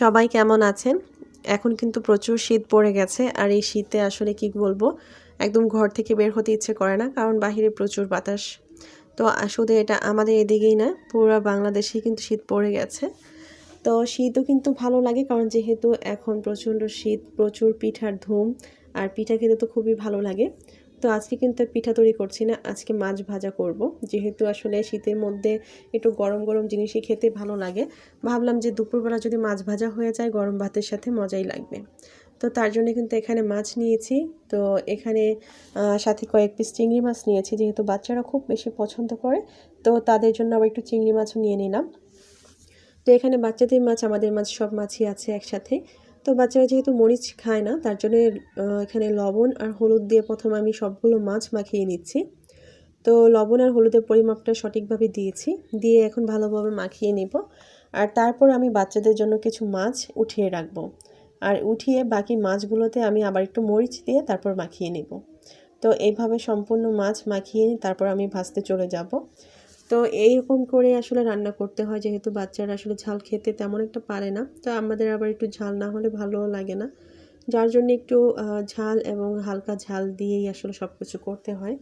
সবাই কেমন আছেন? এখন কিন্তু প্রচুর শীত পড়ে গেছে আর এই শীতে আসলে কি বলব? একদম ঘর থেকে বের হতে ইচ্ছে করে না, কারণ বাহিরে প্রচুর বাতাস। তো শুধু এটা আমাদের এদিকেই না, পুরো বাংলাদেশেই কিন্তু শীত পড়ে গেছে। তো শীতও কিন্তু ভালো লাগে, কারণ যেহেতু এখন প্রচণ্ড শীত, প্রচুর পিঠার ধুম, আর পিঠা খেতে তো খুবই ভালো লাগে। তো আজকে কিন্তু পিঠা তৈরি করছি না, আজকে মাছ ভাজা করব। যেহেতু আসলে শীতের মধ্যে একটু গরম গরম জিনিসই খেতে ভালো লাগে, ভাবলাম যে দুপুরবেলা যদি মাছ ভাজা হয়ে যায়, গরম ভাতের সাথে মজাই লাগবে। তো তার জন্য কিন্তু এখানে মাছ নিয়েছি, তো এখানে সাথে কয়েক পিস চিংড়ি মাছ নিয়েছি, যেহেতু বাচ্চারা খুব বেশি পছন্দ করে, তো তাদের জন্য আবার একটু চিংড়ি মাছও নিয়ে নিলাম। তো এখানে বাচ্চাদের মাছ, আমাদের মাছ সব মাছই আছে একসাথে তো বাচ্চারা যেহেতু মরিচ খায় না, তার জন্য এখানে লবণ আর হলুদ দিয়ে প্রথমে আমি সবগুলো মাছ মাখিয়ে নিচ্ছি। তো লবণ আর হলুদের পরিমাপটা সঠিকভাবে দিয়েছি, দিয়ে এখন ভালোভাবে মাখিয়ে নিব। আর তারপর আমি বাচ্চাদের জন্য কিছু মাছ উঠিয়ে রাখব। আর উঠিয়ে বাকি মাছগুলোতে আমি আবার একটু মরিচ দিয়ে তারপর মাখিয়ে নেব। তো এইভাবে সম্পূর্ণ মাছ মাখিয়ে তারপর আমি ভাজতে চলে যাব। তো এইরকম করে আসলে রান্না করতে হয়, যেহেতু বাচ্চারা আসলে ঝাল খেতে তেমন একটা পারে না। তো আমাদের আবার একটু ঝাল না হলে ভালোও লাগে না। যার জন্য একটু ঝাল এবং হালকা ঝাল দিয়েই আসলে সব কিছু করতে হয়।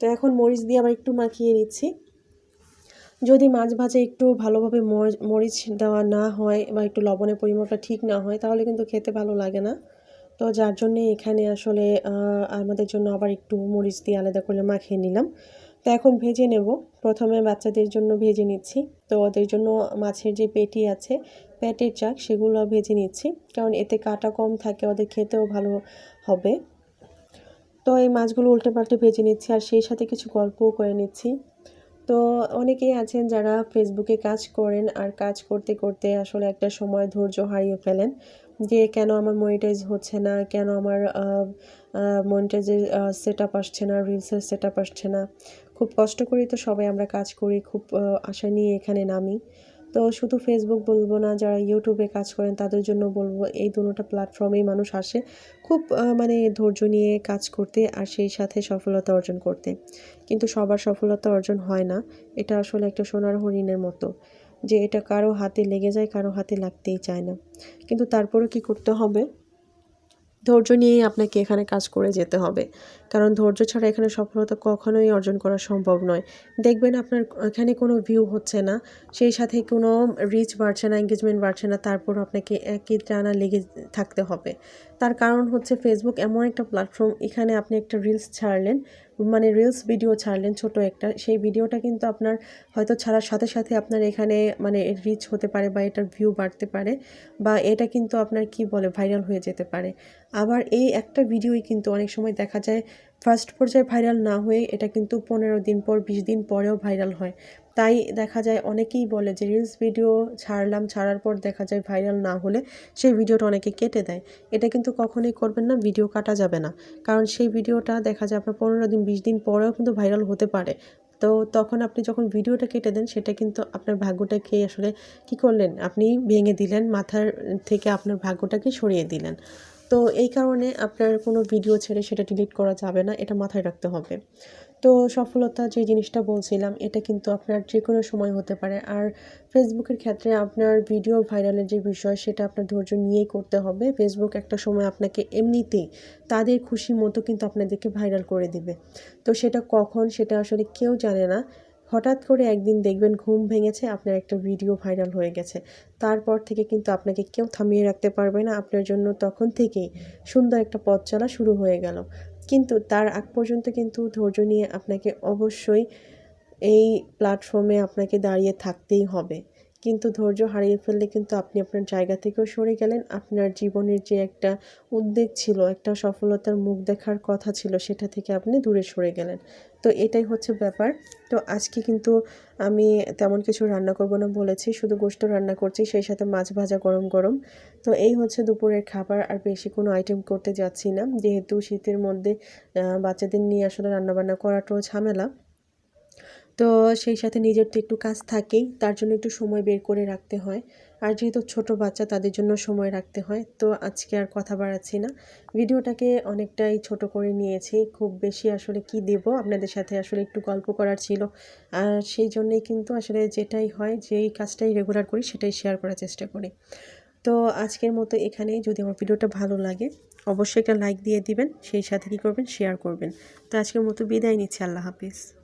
তো এখন মরিচ দিয়ে আবার একটু মাখিয়ে নিচ্ছি। যদি মাছ ভাজা একটু ভালোভাবে মরিচ দেওয়া না হয় বা একটু লবণের পরিমাণটা ঠিক না হয়, তাহলে কিন্তু খেতে ভালো লাগে না। তো যার জন্যে এখানে আসলে আমাদের জন্য আবার একটু মরিচ দিয়ে আলাদা করে মাখিয়ে নিলাম। তো এখন ভেজে নেব। প্রথমে বাচ্চাদের জন্য ভেজে নিচ্ছি। তো ওদের জন্য মাছের যে পেটি আছে, পেটের চাক সেগুলো ভেজে নিচ্ছি। কারণ এতে কাটা কম থাকে, ওদের খেতেও ভালো হবে। তো এই মাছগুলো উল্টে পাল্টে ভেজে নিচ্ছি আর সেই সাথে কিছু গল্পও করে নিচ্ছি। তো অনেকেই আছেন যারা ফেসবুকে কাজ করেন আর কাজ করতে করতে আসলে একটা সময় ধৈর্য হারিয়ে ফেলেন যে কেন আমার মনিটাইজ হচ্ছে না, কেন আমার মনিটাইজের সেট আপ আসছে না রিলসের সেট আপ আসছে না। খুব কষ্ট করেই তো সবাই আমরা কাজ করি, খুব আশা নিয়ে এখানে নামি। তো শুধু ফেসবুক বলব না, যারা ইউটিউবে কাজ করেন তাদের জন্য বলব, এই দুটো প্ল্যাটফর্মেই মানুষ আসে। খুব মানে ধৈর্য নিয়ে কাজ করতে আর সেই সাথে সফলতা অর্জন করতে। কিন্তু সবার সফলতা অর্জন হয় না। এটা আসলে একটা সোনার হরিণের মতো, যে এটা কারও হাতে লেগে যায়, কারও হাতে লাগতেই চায় না। কিন্তু তারপরেও কি করতে হবে? ধৈর্য নিয়েই আপনাকে এখানে কাজ করে যেতে হবে। কারণ ধৈর্য ছাড়া এখানে সফলতা কখনোই অর্জন করা সম্ভব নয়। দেখবেন আপনার এখানে কোনো ভিউ হচ্ছে না, সেই সাথে কোনো রিচ বাড়ছে না এঙ্গেজমেন্ট বাড়ছে না, তারপর আপনাকে একই টানা লেগে থাকতে হবে। তার কারণ হচ্ছে ফেসবুক এমন একটা প্ল্যাটফর্ম এখানে আপনি একটা রিলস ছাড়লেন মানে রিলস ভিডিও ছাড়লেন ছোট একটা, সেই ভিডিওটা কিন্তু আপনার হয়তো ছাড়ার সাথে সাথে আপনার এখানে মানে রিচ হতে পারে বা এটার ভিউ বাড়তে পারে বা এটা কিন্তু আপনার কি বলে ভাইরাল হয়ে যেতে পারে। আবার এই একটা ভিডিওই কিন্তু অনেক সময় দেখা যায় ফার্স্ট পর্যায়ে ভাইরাল না হয়ে এটা কিন্তু পনেরো দিন পর, বিশ দিন পরেও ভাইরাল হয়। তাই দেখা যায় অনেকেই বলে যে রিলস ভিডিও ছাড়লাম, ছাড়ার পর দেখা যায় ভাইরাল না হলে সেই ভিডিওটা অনেকে কেটে দেয়। এটা কিন্তু কখনোই করবেন না ভিডিও কাটা যাবে না। কারণ সেই ভিডিওটা দেখা যায় আপনার পনেরো দিন, বিশ দিন পরেও কিন্তু ভাইরাল হতে পারে। তো তখন আপনি যখন ভিডিওটা কেটে দেন, সেটা কিন্তু আপনার ভাগ্যটাকে আসলে কি করলেন? আপনি ভেঙে দিলেন, মাথার থেকে আপনার ভাগ্যটাকে সরিয়ে দিলেন। তো এই কারণে আপনার কোনো ভিডিও ছেড়ে সেটা ডিলিট করা যাবে না, এটা মাথায় রাখতে হবে। তো সফলতা যে জিনিসটা বলছিলাম, এটা কিন্তু আপনার যে কোনো সময় হতে পারে। আর ফেসবুকের ক্ষেত্রে আপনার ভিডিও ভাইরালের যে বিষয়, সেটা আপনার ধৈর্য নিয়েই করতে হবে। ফেসবুক একটা সময় আপনাকে এমনিতেই তাদের খুশি মতো কিন্তু আপনাদেরকে ভাইরাল করে দিবে। তো সেটা কখন, সেটা আসলে কেউ জানে না। হঠাৎ করে একদিন দেখবেন ঘুম ভেঙেছে, আপনার একটা ভিডিও ভাইরাল হয়ে গেছে। তারপর থেকে কিন্তু আপনাকে কেউ থামিয়ে রাখতে পারবে না। আপনার জন্য তখন থেকেই সুন্দর একটা পথ চলা শুরু হয়ে গেল। কিন্তু তার আগ পর্যন্ত কিন্তু ধৈর্য নিয়ে আপনাকে অবশ্যই এই প্ল্যাটফর্মে আপনাকে দাঁড়িয়ে থাকতেই হবে। কিন্তু ধৈর্য হারিয়ে ফেললে কিন্তু আপনি আপনার জায়গা থেকেও সরে গেলেন। আপনার জীবনের যে একটা উদ্বেগ ছিল, একটা সফলতার মুখ দেখার কথা ছিল, সেটা থেকে আপনি দূরে সরে গেলেন। তো এটাই হচ্ছে ব্যাপার। তো আজকে কিন্তু আমি তেমন কিছু রান্না করব না বলেছি, শুধু গোস্ত রান্না করছি, সেই সাথে মাছ ভাজা গরম গরম। তো এই হচ্ছে দুপুরের খাবার, আর বেশি কোনো আইটেম করতে যাচ্ছি না। যেহেতু শীতের মধ্যে বাচ্চাদের নিয়ে আসলে রান্নাবান্না করাটাও ঝামেলা। তো সেই সাথে নিজের তো একটু কাজ থাকেই, তার জন্য একটু সময় বের করে রাখতে হয়। আর যেহেতু ছোট বাচ্চা, তাদের জন্য সময় রাখতে হয়। তো আজকে আর কথা বাড়াচ্ছি না। ভিডিওটাকে অনেকটাই ছোট করে নিয়েছি। খুব বেশি আসলে কি দেব? আপনাদের সাথে আসলে একটু গল্প করার ছিল। আর সেই জন্যেই কিন্তু আসলে যেটাই হয়, যেই কাজটাই রেগুলার করি, সেটাই শেয়ার করার চেষ্টা করি। তো আজকের মতো এখানেই। যদি আমার ভিডিওটা ভালো লাগে, অবশ্যই একটা লাইক দিয়ে দিবেন। সেই সাথে কী করবেন? শেয়ার করবেন। তো আজকের মতো বিদায় নিচ্ছি। আল্লাহ হাফিজ।